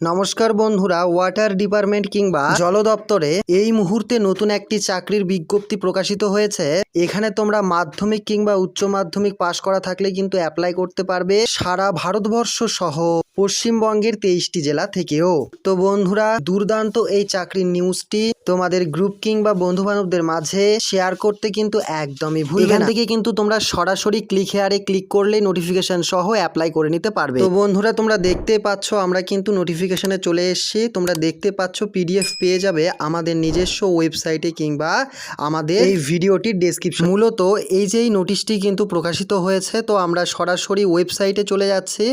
নমস্কার বন্ধুরা water department কিংবা জল দপ্তরে এই মুহূর্তে নতুন একটি চাকরির বিজ্ঞপ্তি প্রকাশিত হয়েছে। এখানে তোমরা মাধ্যমিক কিংবা উচ্চ মাধ্যমিক পাশ করা থাকলে কিন্তু অ্যাপ্লাই করতে পারবে সারা ভারতবর্ষ সহ পশ্চিমবঙ্গের তেইশটি জেলা থেকেও। তো বন্ধুরা দুর্দান্ত এই চাকরির নিউজটি তোমাদের গ্রুপ কিংবা বন্ধু বান্ধবদের মাঝে শেয়ার করতে কিন্তু একদমই ভুল এখান থেকে কিন্তু তোমরা সরাসরি ক্লিক হেয়ারে ক্লিক করলে নোটিফিকেশন সহ অ্যাপ্লাই করে নিতে পারবে। তো বন্ধুরা তোমরা দেখতে পাচ্ছ আমরা কিন্তু নোটিফিকেশনে চলে এসেছি। তোমরা দেখতে পাচ্ছ পিডিএফ পেয়ে যাবে আমাদের নিজস্ব ওয়েবসাইটে কিংবা আমাদের এই ভিডিওটি ভিডিওটির ডেসক্রিপশন মূলত এই যে এই নোটিশটি কিন্তু প্রকাশিত হয়েছে তো আমরা সরাসরি ওয়েবসাইটে চলে যাচ্ছি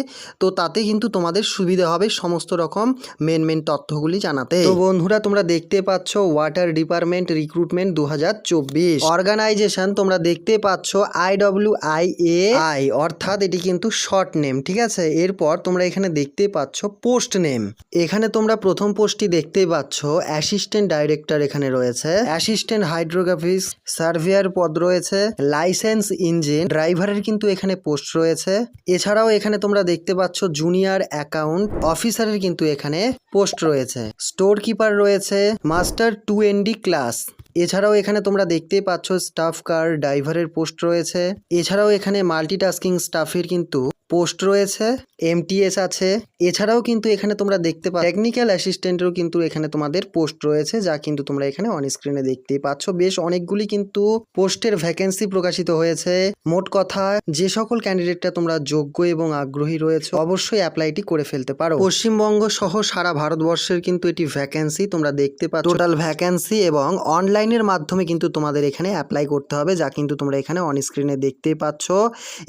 তো তাতে কিন্তু তোমাদের সুবিধা হবে সমস্ত রকম মেন মেন তথ্যগুলি জানাতে। তো বন্ধুরা তোমরা দেখতে পাচ্ছ ওয়াটার ডিপার্টমেন্ট রিক্রুটমেন্ট দু হাজার চব্বিশ। অর্গানাইজেশন তোমরা দেখতে পাচ্ছ I W I A I অর্থাৎ এটি কিন্তু শর্ট নেম ঠিক আছে? এরপর তোমরা এখানে দেখতে পাচ্ছ পোস্ট নেম এখানে তোমরা প্রথম পোস্টটি দেখতে পাচ্ছ অ্যাসিস্ট্যান্ট ডাইরেক্টর এখানে রয়েছে। অ্যাসিস্ট্যান্ট হাইড্রোগ্রাফিস সার্ভেয়ার পদ রয়েছে, লাইসেন্স ইঞ্জিন, ড্রাইভারের কিন্তু এখানে পোস্ট রয়েছে। এছাড়াও এখানে তোমরা দেখতে পাচ্ছ জুনিয়র অ্যাকাউন্ট, অফিসারের কিন্তু এখানে পোস্ট রয়েছে। স্টোর কিপার রয়েছে, master two N D class. এছাড়াও এখানে তোমরা দেখতেই পাচ্ছ স্টাফ কার, ড্রাইভারের পোস্ট রয়েছে। এছাড়াও এখানে মাল্টিটাস্কিং স্টাফের কিন্তু পোস্ট রয়েছে এমটিএস আছে। এছাড়াও কিন্তু এখানে তোমরা দেখতে পাচ্ছ টেকনিক্যাল অ্যাসিস্ট্যান্টেরও কিন্তু এখানে তোমাদের পোস্ট রয়েছে, যা কিন্তু তোমরা এখানে অন স্ক্রিনে দেখতেই পাচ্ছ। বেশ অনেকগুলি কিন্তু পোস্টের ভ্যাকেন্সি প্রকাশিত হয়েছে। মোট কথা, যে সকল ক্যান্ডিডেটটা তোমরা যোগ্য এবং আগ্রহী রয়েছে, অবশ্যই অ্যাপ্লাইটি করে ফেলতে পারো। পশ্চিমবঙ্গ সহ সারা ভারতবর্ষের কিন্তু এটি ভ্যাকেন্সি তোমরা দেখতে পাচ্ছ। টোটাল ভ্যাকেন্সি এবং অনলাইনের মাধ্যমে কিন্তু তোমাদের এখানে অ্যাপ্লাই করতে হবে, যা কিন্তু তোমরা এখানে অন স্ক্রিনে দেখতেই পাচ্ছ।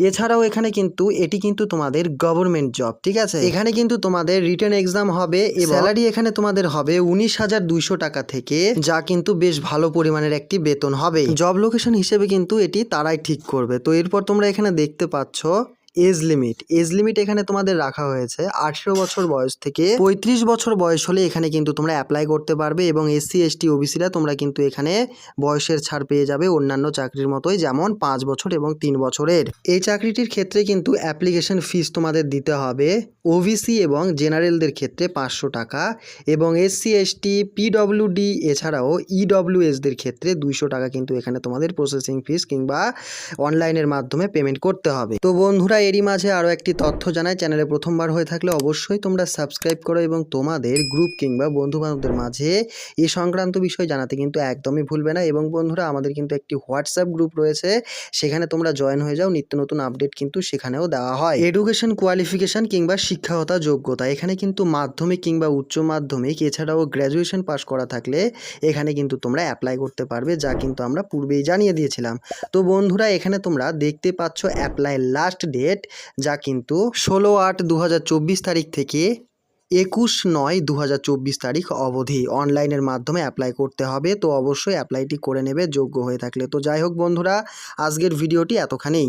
এছাড়াও এখানে কিন্তু এটি কিন্তু তোমাদের গভর্নমেন্ট জব ঠিক আছে? এখানে কিন্তু তোমাদের রিটার্ন এক্সাম হবে স্যালারি এখানে তোমাদের হবে উনিশ হাজার দুইশো টাকা থেকে, যা কিন্তু বেশ ভালো পরিমাণের একটি বেতন হবে। জব লোকেশন হিসেবে কিন্তু এটি তারাই ঠিক করবে। তো এরপর তোমরা এখানে দেখতে পাচ্ছ এজ লিমিট। এজ লিমিট এখানে তোমাদের রাখা হয়েছে আঠেরো বছর বয়স থেকে পঁয়ত্রিশ বছর বয়স হলে এখানে কিন্তু তোমরা অ্যাপ্লাই করতে পারবে এবং এসসি এসটি ওবিসিরা তোমরা কিন্তু এখানে বয়সের ছাড় পেয়ে যাবে অন্যান্য চাকরির মতোই যেমন পাঁচ বছর এবং তিন বছরের। এই চাকরিটির ক্ষেত্রে কিন্তু অ্যাপ্লিকেশন ফিস তোমাদের দিতে হবে। ওবিসি এবং জেনারেলদের ক্ষেত্রে পাঁচশো টাকা এবং এসসি এসটি পিডব্লিউডি এছাড়াও ইডব্লিউএসদের ক্ষেত্রে দুইশো টাকা কিন্তু এখানে তোমাদের প্রসেসিং ফিস কিংবা অনলাইনের মাধ্যমে পেমেন্ট করতে হবে। তো বন্ধুরা, এরই মাঝে আরও একটি তথ্য জানায় চ্যানেলে প্রথমবার হয়ে থাকলে অবশ্যই তোমরা সাবস্ক্রাইব করো এবং তোমাদের গ্রুপ কিংবা বন্ধু বান্ধবদের মাঝে এ সংক্রান্ত বিষয় জানাতে কিন্তু একদমই ভুলবে না। এবং বন্ধুরা, আমাদের কিন্তু একটি হোয়াটসঅ্যাপ গ্রুপ রয়েছে। সেখানে তোমরা জয়েন হয়ে যাও। নিত্য নতুন আপডেট কিন্তু সেখানেও দেওয়া হয়। এডুকেশন কোয়ালিফিকেশন কিংবা শিক্ষাগত, যোগ্যতা। এখানে কিন্তু মাধ্যমিক কিংবা উচ্চ মাধ্যমিক, এছাড়াও গ্র্যাজুয়েশন পাস করা থাকলে এখানে কিন্তু তোমরা অ্যাপ্লাই করতে পারবে, যা কিন্তু আমরা পূর্বেই জানিয়ে দিয়েছিলাম। তো বন্ধুরা, এখানে তোমরা দেখতে পাচ্ছ অ্যাপ্লাই লাস্ট ডেট যা কিন্তু ষোলো আট দু তারিখ থেকে একুশ নয় দু তারিখ অবধি অনলাইনের মাধ্যমে অ্যাপ্লাই করতে হবে। তো অবশ্যই অ্যাপ্লাইটি করে নেবে, যোগ্য হয়ে থাকলে। তো যাই হোক বন্ধুরা, আজকের ভিডিওটি এতখানেই।